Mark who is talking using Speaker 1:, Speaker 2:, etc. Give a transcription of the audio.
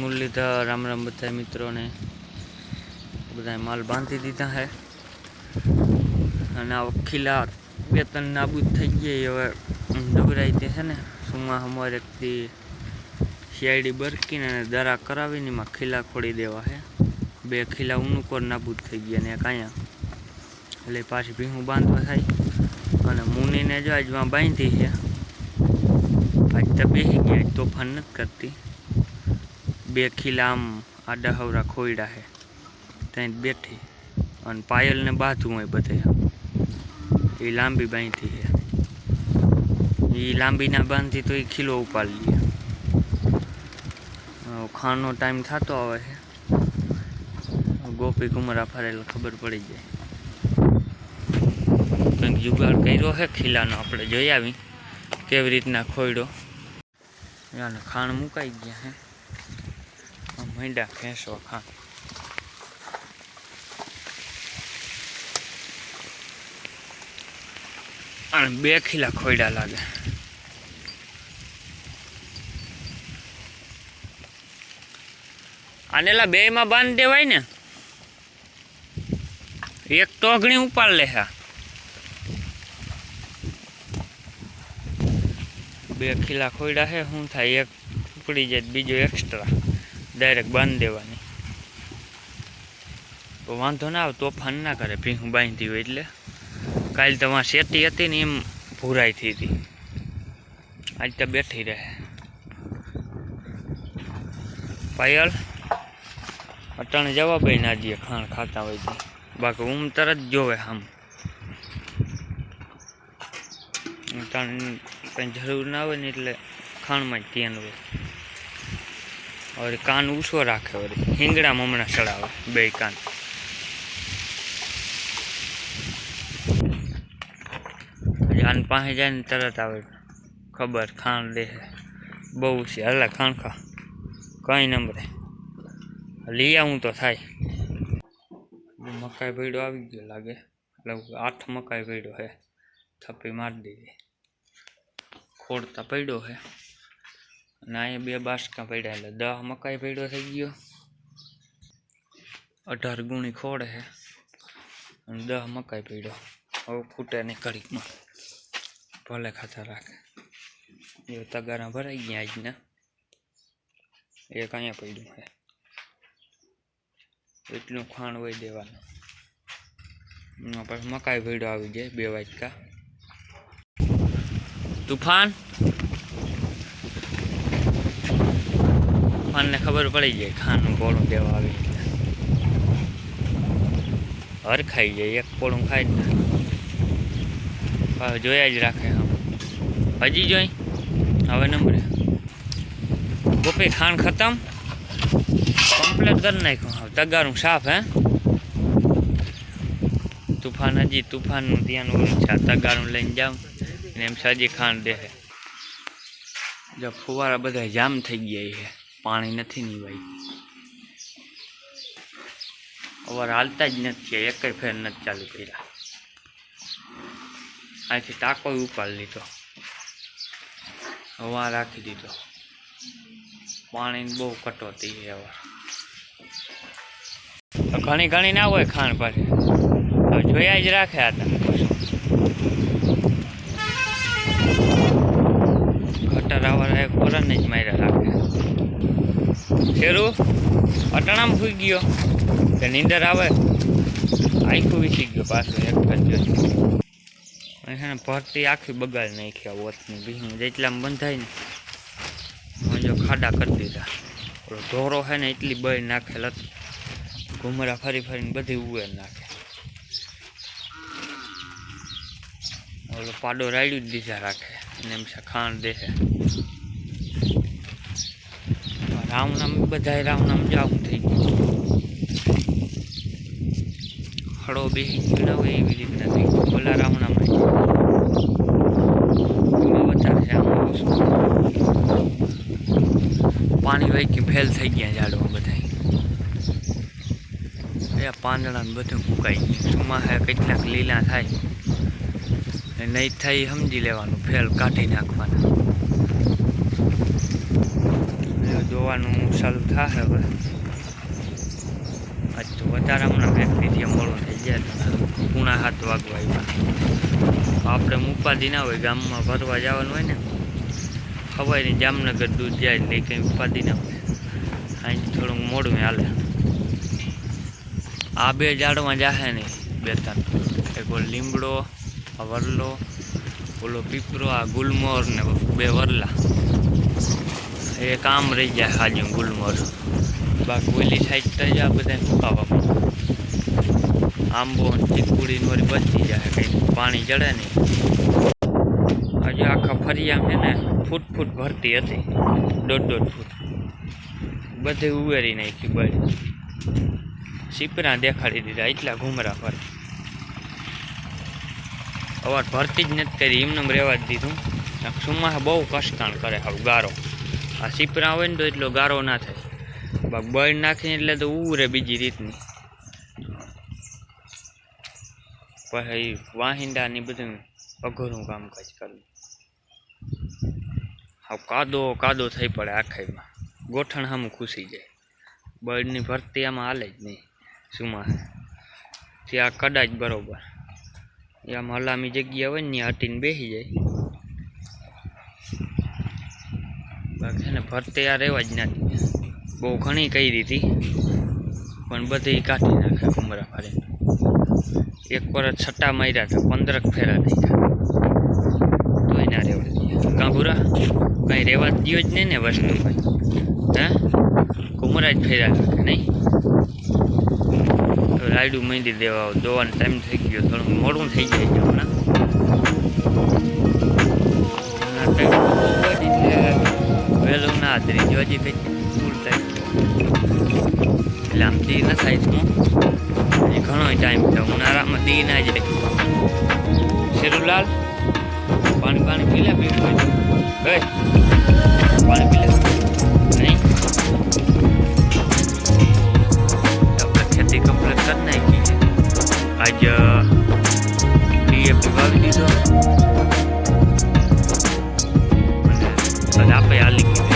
Speaker 1: મુરલીધર રામ રામ બધા મિત્રોને. બધા માલ બાંધી દીધા હે. અને આ ખીલા ત્રણ નાબૂદ થઈ ગયા હવે નવરાઈ તે છે ને. સુમા અમારે એકથી શિયાળી બરકીને અને દરા કરાવીને એમાં ખીલા ખોડી દેવા હે. બે ખીલા ઉનુકોર નાબૂદ થઈ ગયા ને એક અહીંયા એટલે પાછી ભીહું બાંધવા થાય અને મુનીને જો આજમાં બાંધી છે આજ તો બેસી ગયા, તોફાન નથી કરતી. બે ખીલા આમ આડા હવરા ખોયડા છે ત્યાં બેઠી. અને પાયલને બાંધવું હોય બધે. એ લાંબી બાંધી છે એ લાંબી ના બાંધી તો એ ખીલો ઉપાડી લે. ખાણનો ટાઈમ થતો આવે છે ગોપી કુમરા ફરેલા ખબર પડી જાય. કંઈક જુગાડ કર્યો છે ખીલાનો આપણે જોઈ આવી. કેવી રીતના ખોયડો. ખાણ મુકાઈ ગયા હે. મંડા ખેંચવા અને બે ખીલા ખોયડા લાગે. આનેલા બે માં બાંધી દેવાય ને, એક ટોગણી ઉપાડ લે હા. બે ખીલા ખોયડા છે શું થાય એક ઉપડી જાય બીજો એક્સ્ટ્રા ડાયરેક્ટ બાંધી દેવાની. તો વાંધો ના આવે, તોફાન ના કરે ભીહું બાંધી હોય એટલે. કાલ તમારે શેતી હતી ને એમ ભૂરાઈ થઈ હતી. આજ તો બેઠી રહે. પાયલ, અટાણે જવાબ ના દે, ખાણ ખાતા હોય તો. બાકી ઊમ તરત જોવે આમ અટાણે કંઈ જરૂર ના હોય ને એટલે ખાણમાં જ ધ્યાન હોય. હવે કાન ઊંચો રાખે વળી હિંગડામાં હમણાં ચડાવે બે કાન પછી આને પાસે જાય ને તરત આવે ખબર ખાણ દે બહુ છે હલા ખાણ ખા કઈ નંબરે લઈ આવું તો થાય મકાઈ ભેડો આવી ગયો લાગે એટલે આઠ મકાઈ ભેડો હે થપ્પી મારી દીધી ખોડતા પડ્યો છે અને અહીંયા બે બાસકા પડ્યા એટલે દહ મકાઈ પડ્યો થઈ ગયો. અઢાર ગુણી ખોડ છે અને દહ મકાઈ પડ્યો. હવે ખૂટે નહીં કડીકમાં ભલે ખાતા રાખે. એ તગારા ભરાઈ ગયા આજના. એક અહીંયા પડ્યું છે એટલું ખાણ હોય દેવાનું. પછી મકાઈ ભીડો આવી જાય બે વાટકા તુફાન? તુફાનને ખબર પડી જાય ખાનું પોળું દેવા આવી. એટલે હર ખાઈ જાય, એક પોળું ખાઈ જ ના. હવે જોયા જ રાખે આમ. હજી જોઈ? હવે નંબરે ગોપી, ખાણ ખતમ? કમ્પ્લેટ કરી નાખ્યું. હવે તગારું સાફ, હે? તુફાન હજી તુફાનનું ધ્યાન ઓલું છે. આ તગારું લઈને જાઉં ને એમ સાજી ખાંડ દે જો ફુવારા બધા જામ થઈ ગયા છે. પાણી નથી નીવાયું અવાર હાલતા જ નથી એક ફેર નથી ચાલુ કર્યા. આથી ટાકો ઉપાડી લીધો. હવા રાખી દીધો. પાણીની બહુ કટોતી છે હવા ઘણી ઘણી ના હોય ખાણ પર હવે જોયા જ રાખે આ તમે ગટરાવાળા એક વરણને જ માર્યા રાખે. શેરું અટાણામાં સુઈ ગયો. કે નીંદર આવે. આખું વીસી ગયો પાછું એક જ છે. ને ભરતી આખી બગાડી નાખી આ વોચની ભીંગ જેટલામાં બંધાય ને, હું જો ખાડા કરી દીધા. ઓલો ઢોરો છે ને એટલી બળી નાખેલ હતી. ઘુમરા ફરી ફરીને બધી ઉવે નાખે. ઓલો પાડો રાડ્યું જ દીધા રાખે. અને એમ છે ખાણ દે છે રામનામ બધા રામનામ જાવું થઈ ગયું. હળો બે ગયો એવી રીતના થઈ ગયું. ઓલા રામનામ એમાં પાણી વહી ફેલ થઈ ગયા ઝાડવા બધા એ પાંદડા બધું ફૂકાઈ ગયું. ચોમાસા કેટલાક લીલા થાય. નહીં થાય સમજી લેવાનું. ફેલ કાઢી નાખવાના. દોવાનું ચાલુ થશે હવે. આજ તો વધારે હમણાં વ્યક્તિથી મોડું થઈ ગયા પૂણા હાથ વાગવા આપણે ઉપાધિ ના હોય, ગામમાં ભરવા જવાનું હોય ને નહીં જામનગર દૂધ જાય એટલે કંઈ ઉપાધિ ના હોય. અહીં થોડુંક મોડું હાલે. આ બે ઝાડમાં જાહે ને બે ત્રણ. એક લીમડો, આ વરલો, ઓલો પીપરો, આ ગુલમોર ને બે વરલા. એ કામ રહી જાય ખાલી ગુલમોર બાકી ઓલી સાઈડ તો આ બધા સુકાવા આંબો ને ચીકુડી ને વળી બચી જાય, કંઈ પાણી ચડે નહીં આજે આખા ફરિયામ છે ને ફૂટ ફૂટ ભરતી હતી. દોઢ દોઢ ફૂટ. બધે ઉવેરી નાખી બળી. સીપરા દેખાડી દીધા એટલા ઘૂમરા પર. અવાર ભરતી જ નથી કરી એમને રહેવા જ દીધું. સુમાહ બહુ કષ્ટાણ કરે હવે ગારો. આ સીપરા હોય ને તો એટલો ગારો ના થાય. બાક બળ નાખીને એટલે તો ઉરે બીજી રીતની. પછી વાહિંદા ને બધું અઘરું કામકાજ કરવું. હા કાદો કાદો થઈ પડે આખાઈમાં ગોઠણ સામું ખુશી જાય. બળની ભરતી આમાં હાલે જ નહીં. સુમા. ત્યાં કદાચ બરોબર. એ આમ હલામી જગ્યા હોય ને ત્યાં હટીને બેસી જાય. બાકી ભરતે આ રહેવા જ નથી બહુ ઘણી કહી દીધી. પણ બધી કાઢી નાખે ઉમરા ફરે એક વરસ છટ્ટા માર્યા હતા, પંદરક ફેરા નાખ્યા તોય ના રહેવા દઈએ કંઈ રહેવા જ જ નહીં ને વસ્તુ કંઈ? હે? કુમરા જ ફેરા નાખે, નહીં? રાયડું મહેંદી દેવા દોવાનો ટાઈમ થઈ ગયો. થોડું મોડું થઈ જાય હમણાં. વહેલું ના હાજરી જો હજી કંઈક ફૂલ ટાઈમ એટલે આમ દી ન થાય હજી ઘણો ટાઈમ છે. ઉનાળામાં દી ના જાય. શેરુલાલ, પાણી પાણી પી લે પીવું હોય એ, પાણી પી લે. નહીં? આપણે ખેતી કમ્પ્લીટ કરી નાખી. આજ ડીએપી વાવી દીધો. sadap kaya liquid